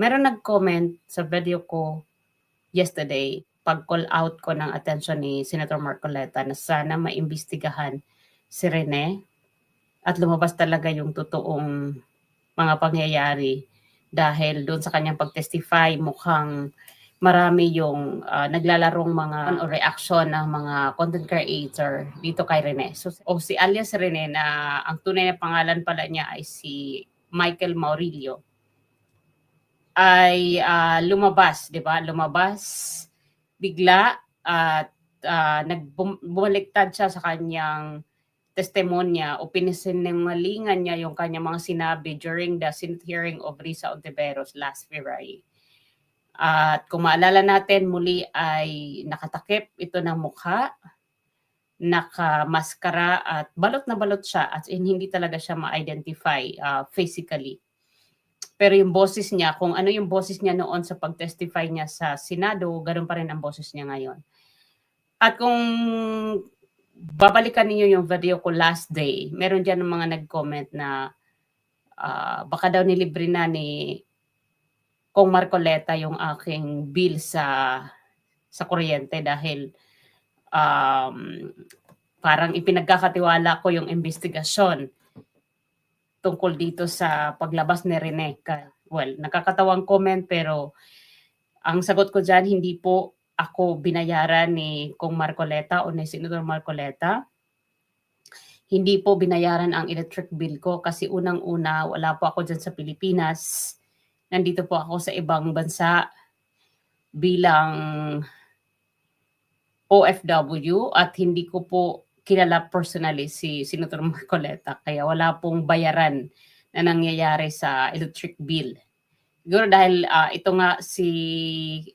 meron nag-comment sa video ko yesterday, pag-call out ko ng attention ni Senator Marcoleta na sana maimbestigahan si Rene at lumabas talaga yung totoong mga pangyayari dahil doon sa kanyang pag-testify mukhang marami yung ah, naglalarong mga ano, reaction ng mga content creator dito kay Rene. So, o si alias Rene na ang tunay na pangalan pala niya ay si Michael Maurilio ay ah, lumabas, 'di ba? Lumabas bigla at uh, nagbumaliktad siya sa kanyang testimonya o pinisinungalingan niya yung kanyang mga sinabi during the Senate hearing of Risa Ontiveros last February. At kung maalala natin, muli ay nakatakip ito ng mukha, nakamaskara at balot na balot siya at in, hindi talaga siya ma-identify uh, physically. Pero yung boses niya, kung ano yung boses niya noon sa pag-testify niya sa Senado, ganoon pa rin ang boses niya ngayon. At kung babalikan niyo yung video ko last day, meron diyan mga nag-comment na uh, baka daw nilibre na ni kung Marcoleta yung aking bill sa sa kuryente dahil um, parang ipinagkakatiwala ko yung investigasyon tungkol dito sa paglabas ni Rene. Well, nakakatawang comment pero ang sagot ko dyan, hindi po ako binayaran ni Kong Marcoleta o ni Senator Marcoleta. Hindi po binayaran ang electric bill ko kasi unang-una wala po ako dyan sa Pilipinas nandito po ako sa ibang bansa bilang OFW at hindi ko po kilala personally si Senator Marcoleta kaya wala pong bayaran na nangyayari sa electric bill. Siguro dahil uh, ito nga si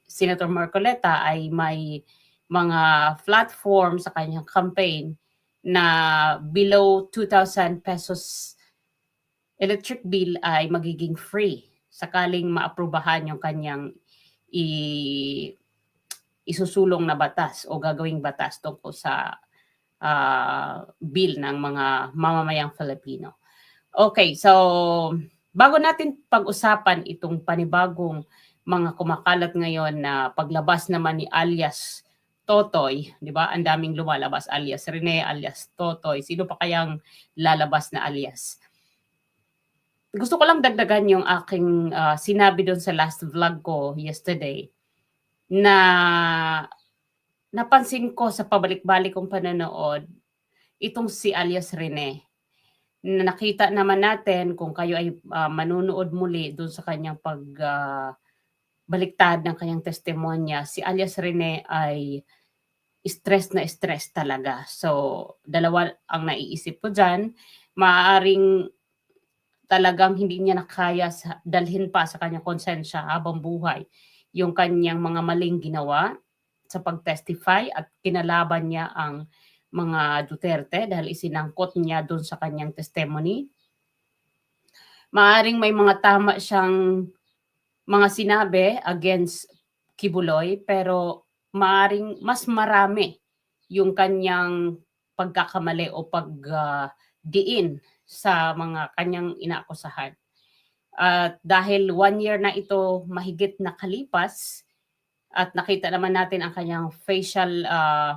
Senator Marcoleta ay may mga platform sa kanyang campaign na below 2,000 pesos electric bill ay magiging free sakaling maaprubahan yung kanyang i, isusulong na batas o gagawing batas tungkol sa uh, bill ng mga mamamayang Filipino. Okay, so bago natin pag-usapan itong panibagong mga kumakalat ngayon na paglabas naman ni alias Totoy, di ba? Ang daming lumalabas alias Rene, alias Totoy. Sino pa kayang lalabas na alias? gusto ko lang dagdagan yung aking uh, sinabi doon sa last vlog ko yesterday na napansin ko sa pabalik-balik kong pananood itong si alias Rene na nakita naman natin kung kayo ay uh, manunood muli doon sa kanyang pag uh, baliktad ng kanyang testimonya si alias Rene ay stress na stress talaga. So, dalawa ang naiisip ko dyan. Maaring talagang hindi niya nakaya dalhin pa sa kanyang konsensya habang buhay yung kanyang mga maling ginawa sa pag-testify at kinalaban niya ang mga Duterte dahil isinangkot niya doon sa kanyang testimony. Maaring may mga tama siyang mga sinabi against Kibuloy pero maaring mas marami yung kanyang pagkakamali o pagdiin uh, sa mga kanyang inaakusahan. At dahil one year na ito mahigit na kalipas at nakita naman natin ang kanyang facial uh,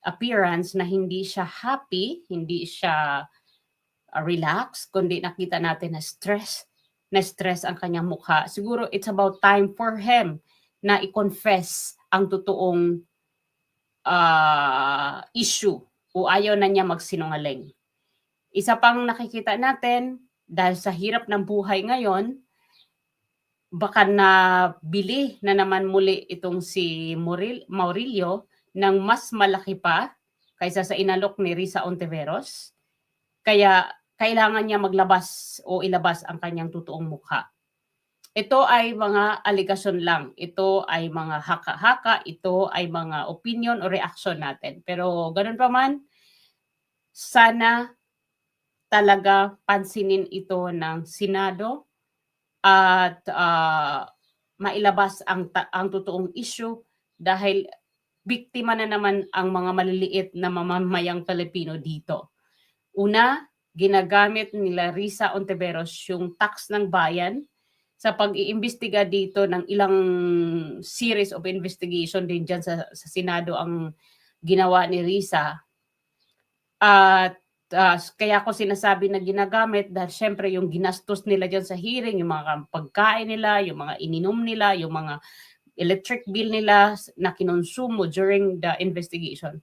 appearance na hindi siya happy, hindi siya uh, relaxed, kundi nakita natin na stress, na stress ang kanyang mukha. Siguro it's about time for him na i-confess ang totoong uh, issue o ayaw na niya magsinungaling. Isa pang nakikita natin, dahil sa hirap ng buhay ngayon, baka na bili na naman muli itong si Maurilio ng mas malaki pa kaysa sa inalok ni Risa Ontiveros. Kaya kailangan niya maglabas o ilabas ang kanyang totoong mukha. Ito ay mga aligasyon lang. Ito ay mga haka-haka. Ito ay mga opinion o reaction natin. Pero ganun pa man, sana talaga pansinin ito ng Senado at uh, mailabas ang ang totoong issue dahil biktima na naman ang mga maliliit na mamamayang Pilipino dito. Una, ginagamit nila Risa Ontiveros yung tax ng bayan sa pag-iimbestiga dito ng ilang series of investigation din dyan sa, sa Senado ang ginawa ni Risa. At ah, kaya ko sinasabi na ginagamit dahil syempre yung ginastos nila dyan sa hearing, yung mga pagkain nila, yung mga ininom nila, yung mga electric bill nila na kinonsumo during the investigation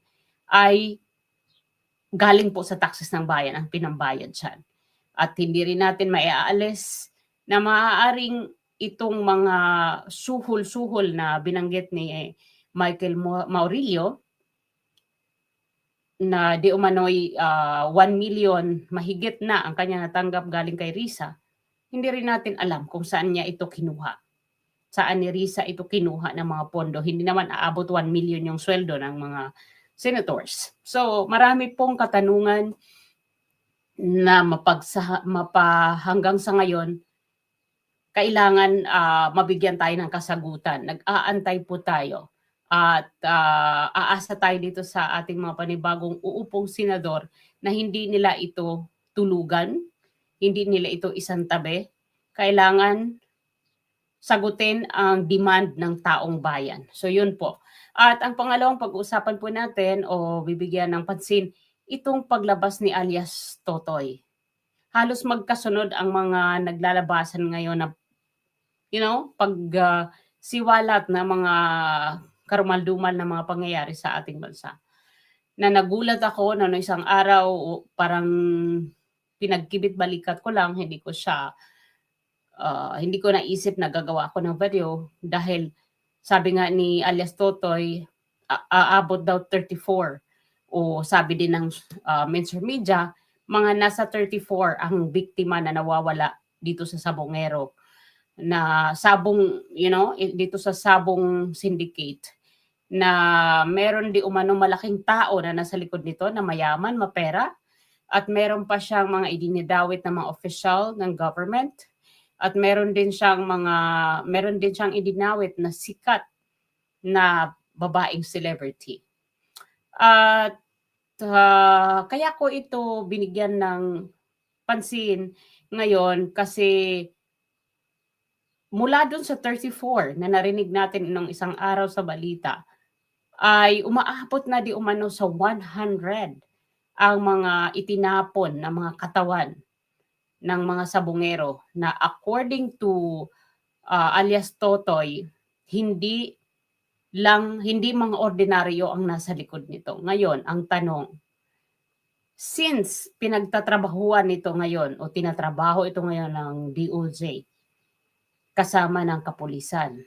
ay galing po sa taxes ng bayan ang pinambayad dyan. At hindi rin natin maiaalis na maaaring itong mga suhol-suhol na binanggit ni Michael Maurilio na di umano'y ah, 1 million mahigit na ang kanya natanggap galing kay Risa, hindi rin natin alam kung saan niya ito kinuha. Saan ni Risa ito kinuha ng mga pondo. Hindi naman aabot 1 million yung sweldo ng mga senators. So marami pong katanungan na mapagsa, mapa, hanggang sa ngayon kailangan ah, mabigyan tayo ng kasagutan. Nag-aantay po tayo at ah, aasa tayo dito sa ating mga panibagong uupong senador na hindi nila ito tulugan, hindi nila ito isang tabi. Kailangan sagutin ang demand ng taong bayan. So yun po. At ang pangalawang pag-uusapan po natin o bibigyan ng pansin, itong paglabas ni alias Totoy. Halos magkasunod ang mga naglalabasan ngayon na you know, pag ah, siwalat na mga karumaldumal na mga pangyayari sa ating bansa. Na nagulat ako na no isang araw parang pinagkibit balikat ko lang, hindi ko siya ah, hindi ko naisip na gagawa ako ng video dahil sabi nga ni alias Totoy, aabot daw 34 o sabi din ng uh, mainstream media, mga nasa 34 ang biktima na nawawala dito sa Sabongero. Na sabong, you know, dito sa sabong syndicate na meron di umano malaking tao na nasa likod nito na mayaman, mapera at meron pa siyang mga idinidawit na mga official ng government at meron din siyang mga meron din siyang idinawit na sikat na babaeng celebrity. At ah, kaya ko ito binigyan ng pansin ngayon kasi mula dun sa 34 na narinig natin nung isang araw sa balita ay umaabot na di umano sa 100 ang mga itinapon na mga katawan ng mga sabungero na according to ah, alias Totoy, hindi lang hindi mga ordinaryo ang nasa likod nito. Ngayon, ang tanong, since pinagtatrabahuan nito ngayon o tinatrabaho ito ngayon ng DOJ kasama ng kapulisan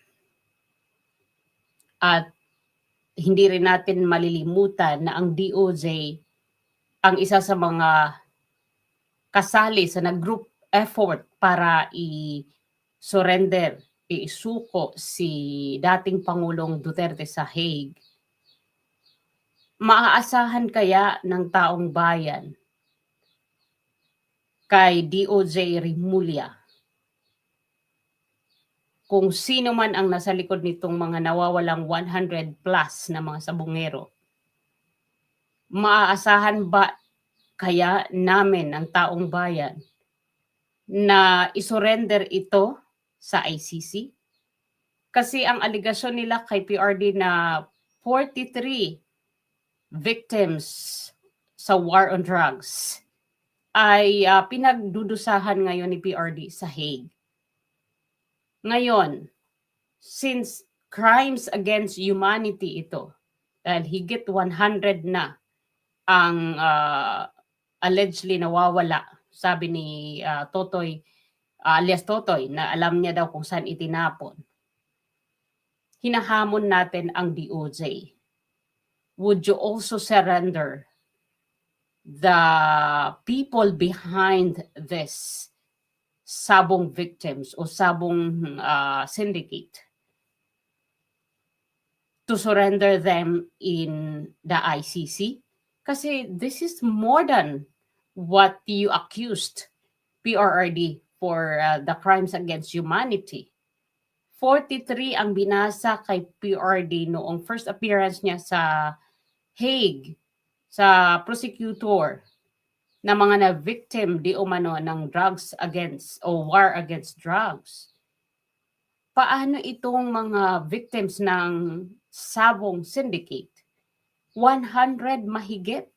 at hindi rin natin malilimutan na ang DOJ ang isa sa mga kasali sa nag-group effort para i-surrender, isuko si dating Pangulong Duterte sa Hague. Maaasahan kaya ng taong bayan kay DOJ Rimulya kung sino man ang nasa likod nitong mga nawawalang 100 plus na mga sabungero. Maaasahan ba kaya namin ang taong bayan na isurrender ito sa ICC? Kasi ang aligasyon nila kay PRD na 43 victims sa war on drugs ay ah, pinagdudusahan ngayon ni PRD sa Hague. Ngayon, since crimes against humanity ito, dahil higit 100 na ang ah, allegedly nawawala, sabi ni ah, Totoy, ah, alias Totoy, na alam niya daw kung saan itinapon. Hinahamon natin ang DOJ. Would you also surrender the people behind this sabong victims o sabong ah, syndicate to surrender them in the ICC? Kasi this is more than what you accused PRRD for uh, the crimes against humanity. 43 ang binasa kay PRD noong first appearance niya sa Hague sa prosecutor na mga na victim di umano ng drugs against o war against drugs. paano itong mga victims ng Sabong Syndicate? 100 mahigit.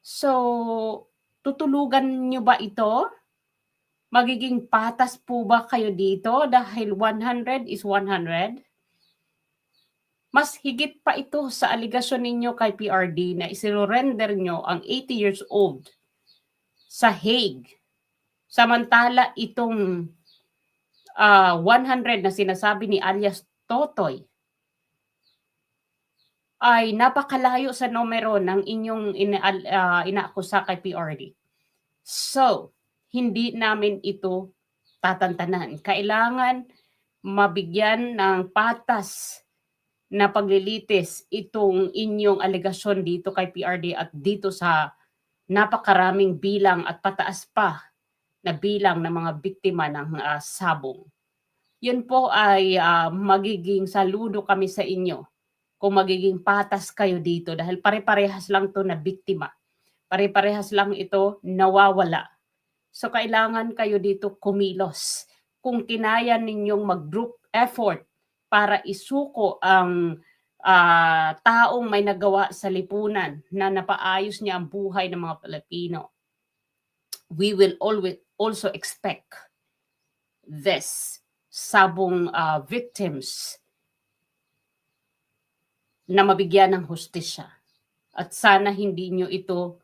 So, tutulugan nyo ba ito? Magiging patas po ba kayo dito dahil 100 is 100? Mas higit pa ito sa aligasyon ninyo kay PRD na isinurrender nyo ang 80 years old sa Hague. Samantala itong ah, 100 na sinasabi ni alias Totoy ay napakalayo sa numero ng inyong ina, ah, inaakusa kay PRD. So, hindi namin ito tatantanan. Kailangan mabigyan ng patas na paglilitis itong inyong alegasyon dito kay PRD at dito sa napakaraming bilang at pataas pa na bilang ng mga biktima ng ah, sabong. Yun po ay ah, magiging saludo kami sa inyo kung magiging patas kayo dito dahil pare-parehas lang to na biktima. Pare-parehas lang ito nawawala. So kailangan kayo dito kumilos. Kung kinaya ninyong mag-group effort para isuko ang ah, taong may nagawa sa lipunan na napaayos niya ang buhay ng mga Pilipino, we will always also expect this sabong ah, victims na mabigyan ng hustisya. At sana hindi nyo ito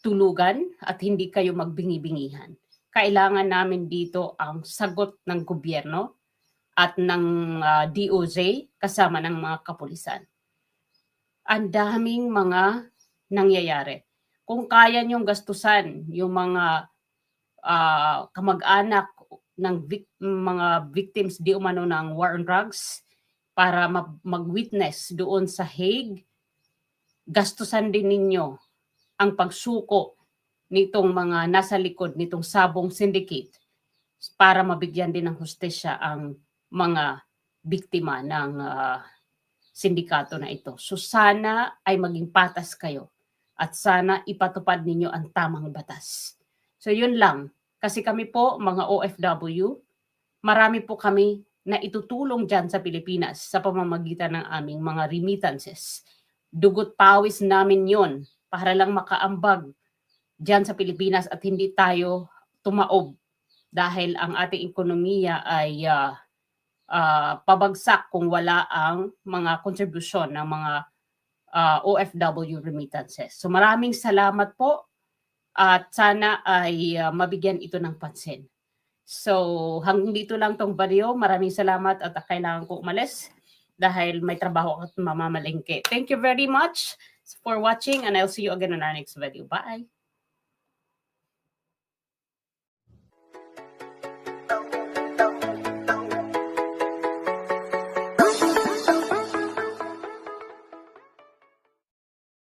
tulugan at hindi kayo magbingi-bingihan. Kailangan namin dito ang sagot ng gobyerno at ng ah, DOJ kasama ng mga kapulisan. Ang daming mga nangyayari. Kung kaya nyong gastusan yung mga ah, kamag-anak ng vic- mga victims di umano ng war on drugs para ma- mag-witness doon sa Hague, gastusan din ninyo ang pagsuko nitong mga nasa likod nitong sabong syndicate para mabigyan din ng hustisya ang mga biktima ng ah, sindikato na ito. So sana ay maging patas kayo at sana ipatupad ninyo ang tamang batas. So yun lang. Kasi kami po, mga OFW, marami po kami na itutulong dyan sa Pilipinas sa pamamagitan ng aming mga remittances. Dugot pawis namin yon para lang makaambag dyan sa Pilipinas at hindi tayo tumaob dahil ang ating ekonomiya ay ah, ah, pabagsak kung wala ang mga kontribusyon ng mga ah, OFW remittances. So maraming salamat po at sana ay ah, mabigyan ito ng pansin. So hanggang dito lang tong video. Maraming salamat at kailangan ko umalis dahil may trabaho at mamamalengke. Thank you very much for watching and I'll see you again on our next video. Bye!